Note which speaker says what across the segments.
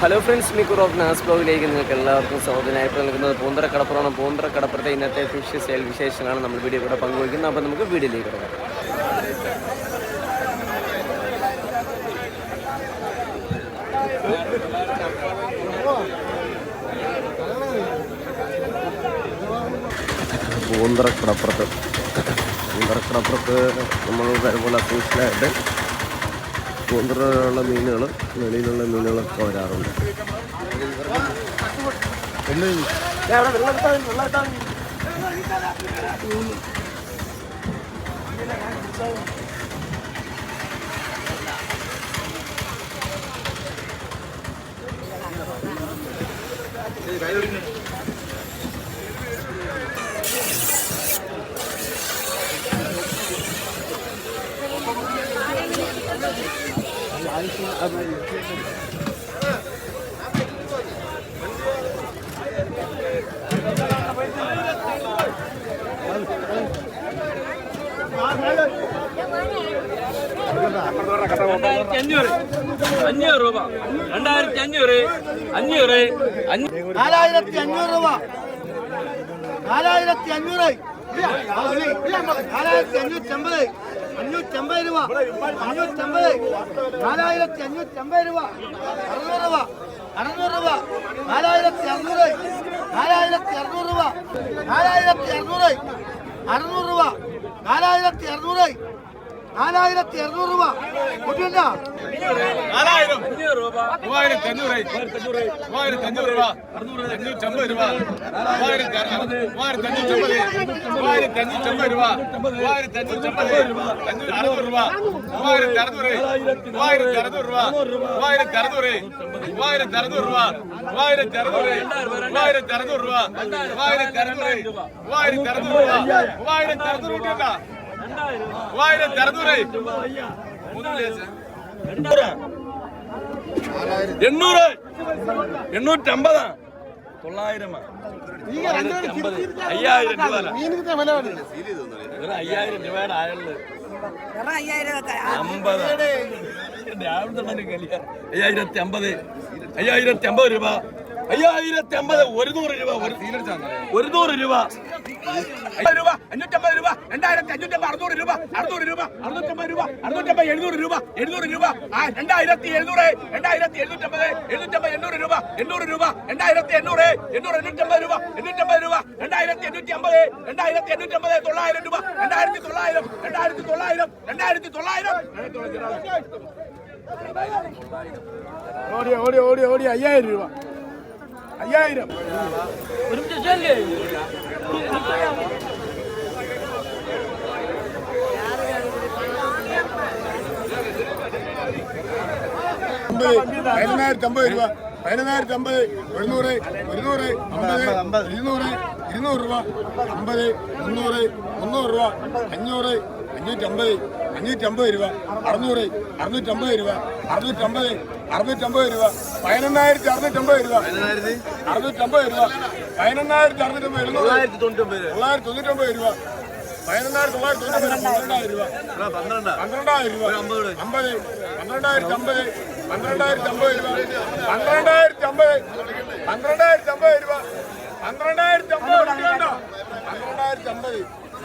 Speaker 1: Hello friends മിക്കൂർ of നാസ് ബ്ലോഗിലേക്ക് നിങ്ങൾക്ക് എല്ലാവർക്കും സ്വാഗതനായിട്ട് നൽകുന്നത് പൂന്തറ കടപ്പുറമാണ് പൂന്തറ കടപ്പുറത്തെ ഇന്നത്തെ ഫിഷ് സെയിൽ വിശേഷങ്ങളാണ് നമ്മൾ വീഡിയോ കൂടെ പങ്കുവയ്ക്കുന്നത്. അപ്പോൾ നമുക്ക് വീഡിയോയിലേക്ക് കിടക്കാം. പൂന്തറ കടപ്പുറത്ത് പൂന്തറ കടപ്പുറത്ത് നമ്മൾ വരുമ്പോൾ അസൂഷ്യലായിട്ട് പൂന്തറയിലുള്ള മീനുകൾ വെളിയിലുള്ള മീനുകളൊക്കെ വരാറുണ്ട്.
Speaker 2: രണ്ടായിരത്തി അഞ്ഞൂറ് അഞ്ഞൂറ് രൂപ. രണ്ടായിരത്തി അഞ്ഞൂറ് അഞ്ഞൂറ്
Speaker 3: നാലായിരത്തി അഞ്ഞൂറ് രൂപ. നാലായിരത്തി അഞ്ഞൂറ്. നാലായിരത്തി അഞ്ഞൂറ്റമ്പത് അഞ്ഞൂറ്റമ്പത് രൂപ. അഞ്ഞൂറ്റമ്പത്. നാലായിരത്തി അഞ്ഞൂറ്റമ്പത് രൂപ. അറുന്നൂറ് രൂപ. അറുന്നൂറ് രൂപ. നാലായിരത്തി അറുന്നൂറ്. നാലായിരത്തി അറുന്നൂറ് രൂപ. നാലായിരത്തി അറുന്നൂറ്. അറുന്നൂറ് രൂപ. നാലായിരത്തി അറുന്നൂറ്. നാലായിരത്തി അറുന്നൂറ് രൂപ. കുട്ടിയുണ്ട
Speaker 4: നാലായിരം. മൂവായിരത്തി അഞ്ഞൂറ് മൂവായിരത്തി അഞ്ഞൂറ് രൂപ. അഞ്ഞൂറ്റമ്പത് രൂപ. മൂവായിരത്തി മൂവായിരത്തി അഞ്ഞൂറ്റമ്പത് മൂവായിരത്തി അഞ്ഞൂറ്റമ്പത് രൂപ. മൂവായിരത്തി അഞ്ഞൂറ്റമ്പത് അഞ്ഞൂറ് അറുന്നൂറ് രൂപ. മൂവായിരത്തി അറുന്നൂറ് മൂവായിരത്തി അറുന്നൂറ് രൂപ. മൂവായിരത്തി അറുന്നൂറ് മൂവായിരത്തി അറുന്നൂറ് രൂപ. മൂവായിരത്തി അറുന്നൂറ് മൂവായിരത്തി അറുന്നൂറ് രൂപ. മൂവായിരത്തി അറുന്നൂറ് മൂവായിരത്തി അറുന്നൂറ് രൂപ. മൂവായിരത്തി അറുന്നൂറ് രൂപ
Speaker 2: എണ്ണൂറ്. എണ്ണൂറ്റമ്പതാ. തൊള്ളായിരം അയ്യായിരം രൂപ അയ്യായിരം രൂപയുടെ ആയുള്ളു. അമ്പത്. അയ്യായിരത്തി അമ്പത്. അയ്യായിരത്തി അമ്പത് രൂപ. അയ്യായിരത്തി അമ്പത് ഒരു നൂറ് രൂപ ഒരു നൂറ് രൂപ. രൂപ അഞ്ഞൂറ്റമ്പത് രൂപ രണ്ടായിരത്തി അഞ്ഞൂറ്റമ്പത് അറുന്നൂറ് രൂപ അറുന്നൂറ് രൂപ അറുന്നൂറ്റമ്പത് രൂപ അറുന്നൂറ്റമ്പത് എഴുന്നൂറ് രൂപ എഴുന്നൂറ് രൂപ. രണ്ടായിരത്തി എഴുന്നൂറ് രണ്ടായിരത്തി എഴുന്നൂറ്റമ്പത് എഴുന്നൂറ്റമ്പത് എണ്ണൂറ് രൂപ എണ്ണൂറ് രൂപ രണ്ടായിരത്തി എണ്ണൂറ് എണ്ണൂറ് എണ്ണൂറ്റമ്പത് രൂപ എണ്ണൂറ്റമ്പത് രൂപ രണ്ടായിരത്തി എണ്ണൂറ്റി അമ്പത് രണ്ടായിരത്തി എണ്ണൂറ്റമ്പത് തൊള്ളായിരം രൂപ രണ്ടായിരത്തി തൊള്ളായിരം രണ്ടായിരത്തി തൊള്ളായിരം രണ്ടായിരത്തി തൊള്ളായിരം.
Speaker 4: ഓടിയ ഓടിയ ഓടിയ ഓടിയ അയ്യായിരം രൂപ. അയ്യായിരം. പതിനായിരത്തി അമ്പത് രൂപ പതിനായിരത്തി അമ്പത് എഴുന്നൂറ് ഒരുന്നൂറ് അമ്പത് ഇരുന്നൂറ് ഇരുന്നൂറ് രൂപ. അമ്പത് മുന്നൂറ് മുന്നൂറ് രൂപ അഞ്ഞൂറ് അഞ്ഞൂറ്റമ്പത് അഞ്ഞൂറ്റമ്പത് രൂപ. അറുന്നൂറ് അറുന്നൂറ്റമ്പത് രൂപ. അറുന്നൂറ്റമ്പത് അറുന്നൂറ്റമ്പത് രൂപ. പതിനൊന്നായിരത്തി അറുന്നൂറ്റമ്പത് രൂപ. അറുന്നൂറ്റമ്പത് രൂപ. പതിനൊന്നായിരത്തി അറുന്നൂറ്റമ്പത് രൂപ. തൊള്ളായിരത്തി തൊണ്ണൂറ്റൊമ്പത് രൂപ. പതിനൊന്നായിരത്തി തൊള്ളായിരത്തി തൊണ്ണൂറ്റൊമ്പത് പന്ത്രണ്ടായിരം രൂപ. പന്ത്രണ്ടായിരം രൂപ. അമ്പത് പന്ത്രണ്ടായിരത്തി അമ്പത് പന്ത്രണ്ടായിരത്തി അമ്പത് രൂപ. പന്ത്രണ്ടായിരത്തി അമ്പത് പന്ത്രണ്ടായിരത്തി അമ്പത് രൂപ. പന്ത്രണ്ടായിരത്തി അമ്പത് രൂപ. പന്ത്രണ്ടായിരത്തി അമ്പത്.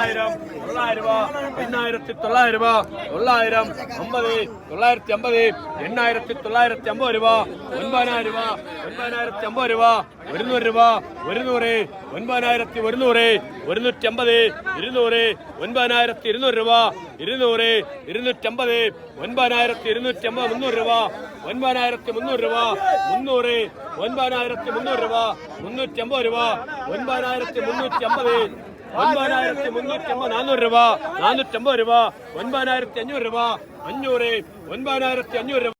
Speaker 2: തൊള്ളായിരം രൂപ എണ്ണായിരത്തി തൊള്ളായിരം രൂപ തൊള്ളായിരം അമ്പത് തൊള്ളായിരത്തി അമ്പത് എണ്ണായിരത്തി തൊള്ളായിരത്തി അമ്പത് രൂപ ഒൻപതിനായിരം രൂപ ഒൻപതിനായിരത്തി അമ്പത് രൂപ ഒരുന്നൂറ് രൂപ ഒരുന്നൂറ് ഒൻപതിനായിരത്തി ഒരുന്നൂറ് ഒരുന്നൂറ്റി അമ്പത് ഇരുന്നൂറ് ഒൻപതിനായിരത്തി ഇരുന്നൂറ് രൂപ ഇരുന്നൂറ് ഇരുന്നൂറ്റമ്പത് ഒൻപതിനായിരത്തി ഇരുന്നൂറ്റി അമ്പത് മുന്നൂറ് രൂപ ഒൻപതിനായിരത്തി മുന്നൂറ് രൂപ മുന്നൂറ് ഒൻപതിനായിരത്തി മുന്നൂറ് രൂപ മുന്നൂറ്റി അമ്പത് രൂപ ഒൻപതിനായിരത്തി മുന്നൂറ്റി അമ്പത് ഒൻപതിനായിരത്തി മുന്നൂറ്റി അമ്പത് നാനൂറ് രൂപ നാനൂറ്റമ്പത് രൂപ ഒൻപതിനായിരത്തി അഞ്ഞൂറ് രൂപ അഞ്ഞൂറ് ഒൻപതിനായിരത്തി അഞ്ഞൂറ് രൂപ